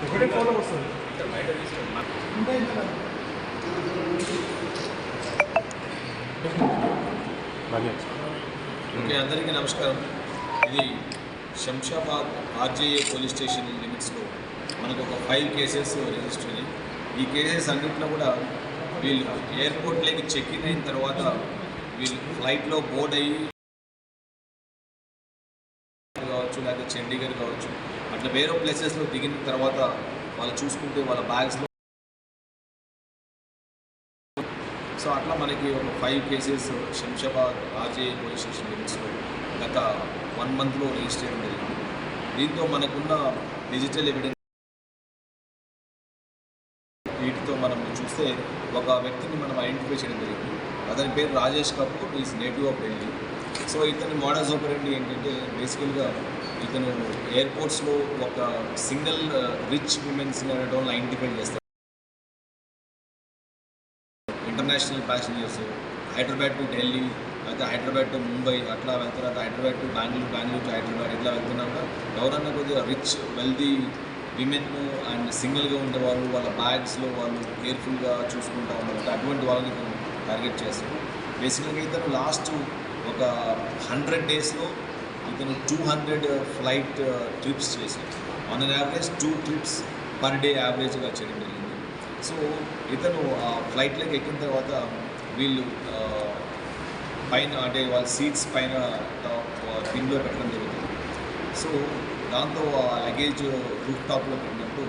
ఒకటే ఫోన్లో వస్తుంది ఓకే అందరికీ నమస్కారం. ఇది శంషాబాద్ ఆర్జేఏ పోలీస్ స్టేషన్ లిమిట్స్లో మనకు ఒక ఫైవ్ కేసెస్ రిజిస్టర్ అయ్యాయి ఈ కేసెస్ అన్నింటిలో కూడా వీళ్ళు ఎయిర్పోర్ట్లోకి చెక్ ఇన్ అయిన తర్వాత వీళ్ళు ఫ్లైట్లో బోర్డ్ అయ్యి కావచ్చు లేకపోతే చండీగఢ్ కావచ్చు అట్లా వేరే ప్లేసెస్లో దిగిన తర్వాత వాళ్ళు చూసుకుంటే వాళ్ళ బ్యాగ్స్లో సో అట్లా మనకి ఒక five cases Shamshabad RJA police station లిమిట్స్లో గత వన్ మంత్లో రిజిస్టర్ చేయడం జరిగింది. దీంతో మనకున్న డిజిటల్ ఎవిడెన్స్ వీటితో మనం చూస్తే ఒక వ్యక్తిని మనం ఐడెంటిఫై చేయడం జరిగింది. అతని పేరు Rajesh Kapoor is native of Delhi so ఇతని మోడల్స్ ఆపరేంటి ఏంటంటే బేసికల్గా ఇతను ఎయిర్పోర్ట్స్లో ఒక సింగిల్ రిచ్ ఉమెన్స్ని అనేటువంటి ఐడెంటిఫై చేస్తాడు. International passengers Hyderabad to Delhi అయితే హైదరాబాద్ టు ముంబై అట్లా వెళ్తున్నారు హైదరాబాద్ టు బెంగళూరు బెంగళూరు టు హైదరాబాద్ ఇట్లా వెళ్తున్నాక ఎవరన్నా కొద్దిగా రిచ్ వెల్దీ విమెన్ అండ్ సింగిల్గా ఉండే వాళ్ళు వాళ్ళ బ్యాగ్స్లో వాళ్ళు కేర్ఫుల్గా చూసుకుంటా ఉన్నారు అటువంటి వాళ్ళని టార్గెట్ చేస్తారు బేసికల్గా ఇతను లాస్ట్ ఒక హండ్రెడ్ డేస్లో ఇతను టూ హండ్రెడ్ ఫ్లైట్ ట్రిప్స్ చేశాడు. On an average two trips per day యావరేజ్గా చేయడం జరిగింది. సో ఇతను ఆ ఫ్లైట్లోకి ఎక్కిన తర్వాత వీళ్ళు ఆ, పైన అంటే వాళ్ళ సీట్స్ పైన టాప్ కింగ్లో పెట్టడం జరుగుతుంది. సో దాంతో ఆ లగేజ్ రూఫ్ టాప్లో పెట్టినప్పుడు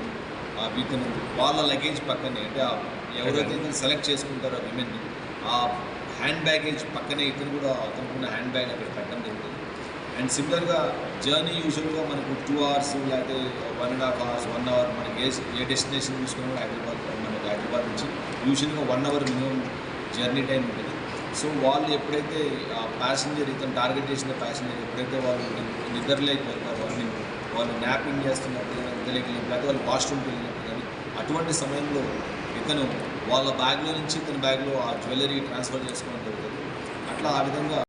ఆ ఇతను వాళ్ళ లగేజ్ పక్కనే అంటే ఎవరైతే సెలెక్ట్ చేసుకుంటారో విమెన్ ఆ హ్యాండ్ బ్యాగేజ్ పక్కనే ఇతను కూడా అతనుకున్న హ్యాండ్ బ్యాగ్ అక్కడ పెట్టడం జరుగుతుంది అండ్ సిమిలర్గా జర్నీ యూజువల్గా మనకు టూ అవర్స్ లేకపోతే one and half hours one hour మనకి ఏ ఏ డెస్టినేషన్ చూసుకున్నా కూడా హైదరాబాద్ మనకి హైదరాబాద్ నుంచి యూజువల్గా one hour minimum journey time ఉంటుంది. సో వాళ్ళు ఎప్పుడైతే ఆ ప్యాసింజర్ ఇతను టార్గెట్ చేసిన ప్యాసింజర్ ఎప్పుడైతే వాళ్ళు నిద్రలేకపోతారు వాళ్ళని వాళ్ళు న్యాపింగ్ చేస్తున్నప్పుడు కానీ లేకపోతే వాళ్ళు వాష్రూమ్కి వెళ్ళినప్పుడు కానీ అటువంటి సమయంలో ఇతను వాళ్ళ బ్యాగ్లో నుంచి ఇతని బ్యాగ్లో ఆ జ్యువెలరీ ట్రాన్స్ఫర్ చేసుకోవడం జరుగుతుంది. అట్లా ఆ విధంగా